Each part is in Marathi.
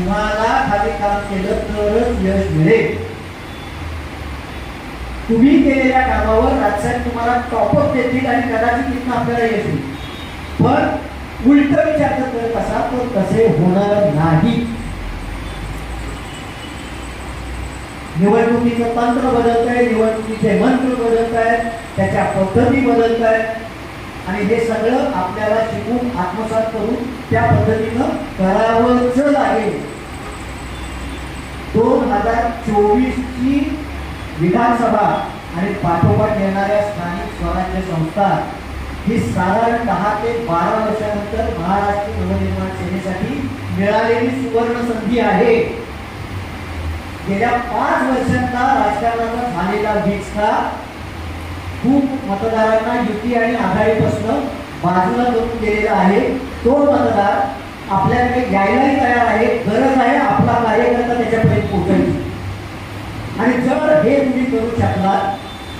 तुम्हाला खाली काम केलं तरच यश मिळेल. तुम्ही केलेल्या कामावर राजसाहेब तुम्हाला टॉपअप देतील आणि कदाचित तिथून आपल्याला येतील येईल पण उलट विचार जर करत असाल तर तसे होणार नाही. निवडणुकीचं तंत्र बदलत आहे निवडणुकीचे मंत्र बदलत आहेत त्याच्या पद्धती बदलत आहेत आणि हे सगळं आपल्याला शिकून आत्मसात करून त्या पद्धतीनं करावंच लागेल दोन हजार चोवीसची विधानसभा आणि पाठोपाठ येणाऱ्या स्थानिक स्वराज्य संस्था ही साधारण दहा ते बारा वर्षानंतर महाराष्ट्र नवनिर्माण सेनेसाठी मिळालेली सुवर्ण संधी आहे. गेल्या पाच वर्षांचा राजकारणाचा झालेला विस्तार खूप मतदारांना युती आणि आघाडीपासून बाजूला करून गेलेला आहे. तो मतदार आपल्याकडे यायलाही तयार आहे. गरज आहे आपला कार्यकर्ता त्याच्यापर्यंत पोहोचायची. आणि जर हे तुम्ही करू शकला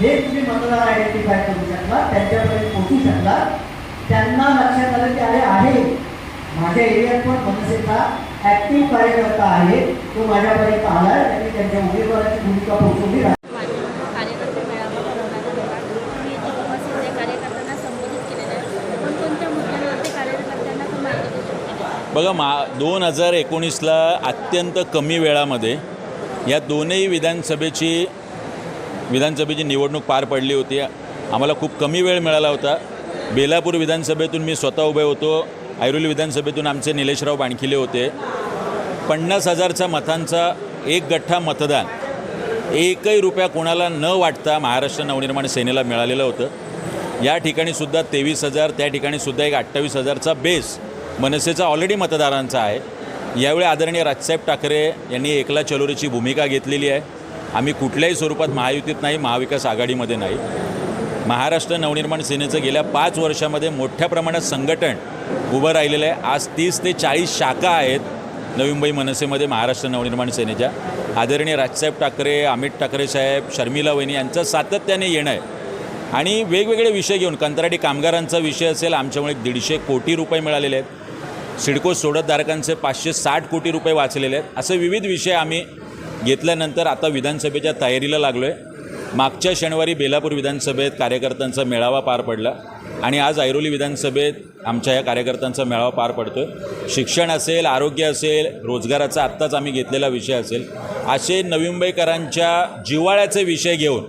हे तुम्ही मतदार आयडेंटिफाय करू शकला त्यांच्यापर्यंत पोहोचू शकला त्यांना लक्षात आलं की अरे आहे. माझ्या एरियात पण मनसेचा ॲक्टिव्ह कार्यकर्ता आहे. तो माझ्यापर्यंत आलाय. त्यांनी त्यांच्या उमेदवाराची भूमिका पोहोचवली कार्यकर्ते मेळावा भरवण्यात आलेला मी इथे उपस्थित कार्यकर्त्यांना संबोधित केलेलं आहे कोणकोणत्या मुद्द्यांवरती कार्यकर्त्यांना आपण माहिती देऊ शकतो बघा मा दोन हजार एकोणीसला अत्यंत कमी वेळामध्ये या दोनही विधानसभेची विधानसभेची निवडणूक पार पडली होती. आम्हाला खूप कमी वेळ मिळाला होता. बेलापूर विधानसभेतून मी स्वतः उभे होतो. ऐरोली विधानसभेतून आमचे निलेशराव बाणखिले होते. पन्नास हजारचा मतांचा एक गठ्ठा मतदान एकही रुपया कोणाला न वाटता महाराष्ट्र नवनिर्माण सेनेला मिळालेलं होतं. या ठिकाणीसुद्धा तेवीस हजार त्या ठिकाणी सुद्धा एक अठ्ठावीस हजारचा बेस मनसेचा ऑलरेडी मतदारांचा आहे. यावेळी आदरणीय राजसाहेब ठाकरे यांनी एकला चलोरीची भूमिका घेतलेली आहे. आम्ही कुठल्याही स्वरूपात महायुतीत नाही महाविकास आघाडीमध्ये नाही. महाराष्ट्र नवनिर्माण सेनेचं गेल्या पाच वर्षामध्ये मोठ्या प्रमाणात संघटन उभं राहिलेलं आहे. आज तीस ते चाळीस शाखा आहेत नवी मुंबई मनसेमध्ये महाराष्ट्र नवनिर्माण सेनेच्या. आदरणीय राजसाहेब ठाकरे अमित ठाकरे साहेब शर्मिला वहिनी यांचं सातत्याने येणं आहे. आणि वेगवेगळे विषय घेऊन कंत्राटी कामगारांचा विषय असेल आमच्यामुळे दीडशे कोटी रुपये मिळालेले आहेत. सिडको सोडतधारकांचे पाचशे साठ कोटी रुपये वाचलेले आहेत. असे विविध विषय आम्ही घेतल्यानंतर आता विधानसभेच्या तयारीला लागलो आहे मागच्या शनिवारी बेलापूर विधानसभेत कार्यकर्त्यांचा मेळावा पार पडला आणि आज ऐरोली विधानसभेत आमच्या या कार्यकर्त्यांचा मेळावा पार पडतो आहे शिक्षण असेल आरोग्य असेल रोजगाराचा आत्ताच आम्ही घेतलेला विषय असेल असे नवी मुंबईकरांच्या जिव्हाळ्याचे विषय घेऊन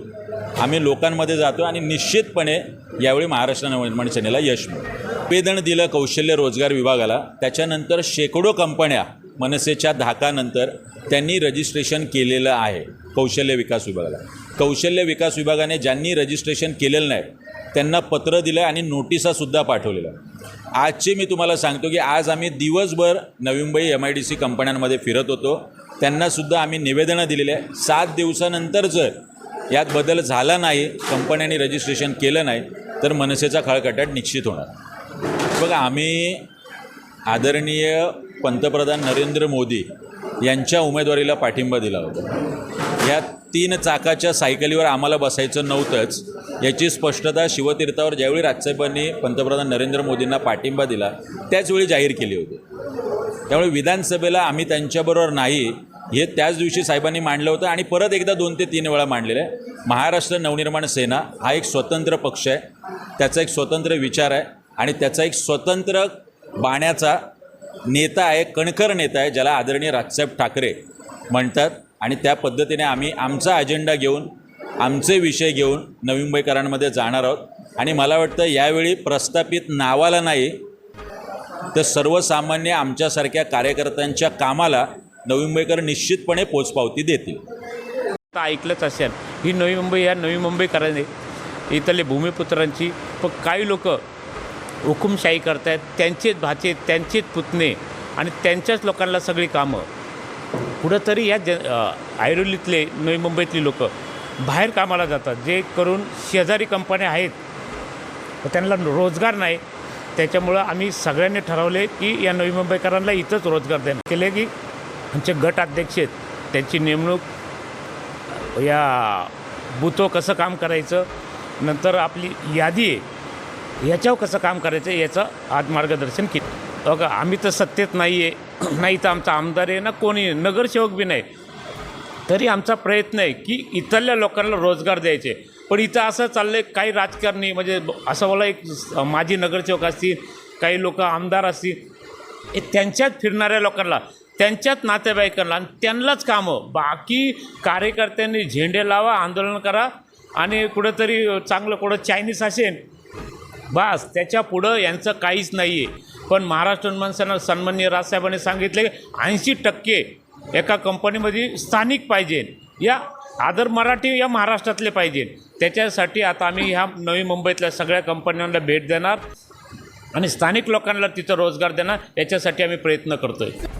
आम्ही लोकांमध्ये जातो आणि निश्चितपणे यावेळी महाराष्ट्र नवनिर्माण सेनेला यश मिळतो निवेदन दिलं कौशल्य रोजगार विभागाला त्याच्यानंतर शेकडो कंपन्या मनसेच्या धाकानंतर त्यांनी रजिस्ट्रेशन केलेलं आहे कौशल्य विकास विभागाला. कौशल्य विकास विभागाने ज्यांनी रजिस्ट्रेशन केलेलं नाही त्यांना पत्र दिलं आणि नोटिसासुद्धा पाठवलेलं आहे. आजची मी तुम्हाला सांगतो की आज आम्ही दिवसभर Navi Mumbai M I D C कंपन्यांमध्ये फिरत होतो. त्यांनासुद्धा आम्ही निवेदनं दिलेली आहे. सात दिवसानंतर जर यात बदल झाला नाही कंपन्यांनी रजिस्ट्रेशन केलं नाही तर मनसेचा खळकटाट निश्चित होणार. बघा आम्ही आदरणीय पंतप्रधान नरेंद्र मोदी यांच्या उमेदवारीला पाठिंबा दिला होता. या तीन चाकाच्या सायकलीवर आम्हाला बसायचं नव्हतंच. याची स्पष्टता शिवतीर्थावर ज्यावेळी राजसाहेबांनी पंतप्रधान नरेंद्र मोदींना पाठिंबा दिला त्याचवेळी जाहीर केली होती. त्यामुळे विधानसभेला आम्ही त्यांच्याबरोबर नाही हे त्याच दिवशी साहेबांनी मांडलं होतं आणि परत एकदा दोन ते तीन वेळा मांडलेलं आहे. महाराष्ट्र नवनिर्माण सेना हा एक स्वतंत्र पक्ष आहे. त्याचा एक स्वतंत्र विचार आहे. आणि त्याचा एक स्वतंत्र बाण्याचा नेता आहे कणखर नेता आहे ज्याला आदरणीय राजसाहेब ठाकरे म्हणतात. आणि त्या पद्धतीने आम्ही आमचा अजेंडा घेऊन आमचे विषय घेऊन नवी मुंबईकरांमध्ये जाणार आहोत. आणि मला वाटतं यावेळी प्रस्थापित नावाला नाही तर सर्वसामान्य आमच्यासारख्या कार्यकर्त्यांच्या कामाला नवी मुंबईकर निश्चितपणे पोचपावती देतील. आता ऐकलंच असेल ही नवी मुंबई या नवी मुंबईकरांनी इथले भूमिपुत्रांची पण काही लोक हुकुमशाही करतायत त्यांचेच भाचे त्यांचेच पुतणे आणि त्यांच्याच लोकांना सगळी कामं. कुठंतरी या ज ऐरोलीतले नवी मुंबईतली लोक बाहेर कामाला जातात जे करून शेजारी कंपन्या आहेत. त्यांना रोजगार नाही. त्याच्यामुळं आम्ही सगळ्यांनी ठरवले की या नवी मुंबईकरांना इथंच रोजगार देणं. केले की आमचे गट अध्यक्ष आहेत. त्यांची नेमणूक या बुतो कसं काम करायचं नंतर आपली यादी आहे. याच्यावर कसं काम करायचं याचं आज मार्गदर्शन केलं. बघा आम्ही तर सत्तेत नाही आहे नाही तर आमचा आमदार आहे ना कोणी नगरसेवक बी नाही. तरी आमचा प्रयत्न आहे की इथल्या लोकांना रोजगार द्यायचे. पण इथं असं चाललं आहे काही राजकारणी म्हणजे असं मला एक माजी नगरसेवक असतील काही लोक आमदार असतील हे त्यांच्यात फिरणाऱ्या लोकांना त्यांच्यात नातेवाईकांना आणि त्यांनाच कामं. बाकी कार्यकर्त्यांनी झेंडे लावा आंदोलन करा आणि कुठंतरी चांगलं कुठं चायनीज असेल बास त्याच्या पुढं यांचं काहीच नाही आहे पण महाराष्ट्र माणसांना सन्माननीय राजसाहेबांनी सांगितले ऐंशी टक्के एका कंपनीमध्ये स्थानिक पाहिजे. या आदर मराठी या महाराष्ट्रातले पाहिजे. त्याच्यासाठी आता आम्ही ह्या नवी मुंबईतल्या सगळ्या कंपन्यांना भेट देणार आणि स्थानिक लोकांना तिथं रोजगार देणार याच्यासाठी आम्ही प्रयत्न करतो आहे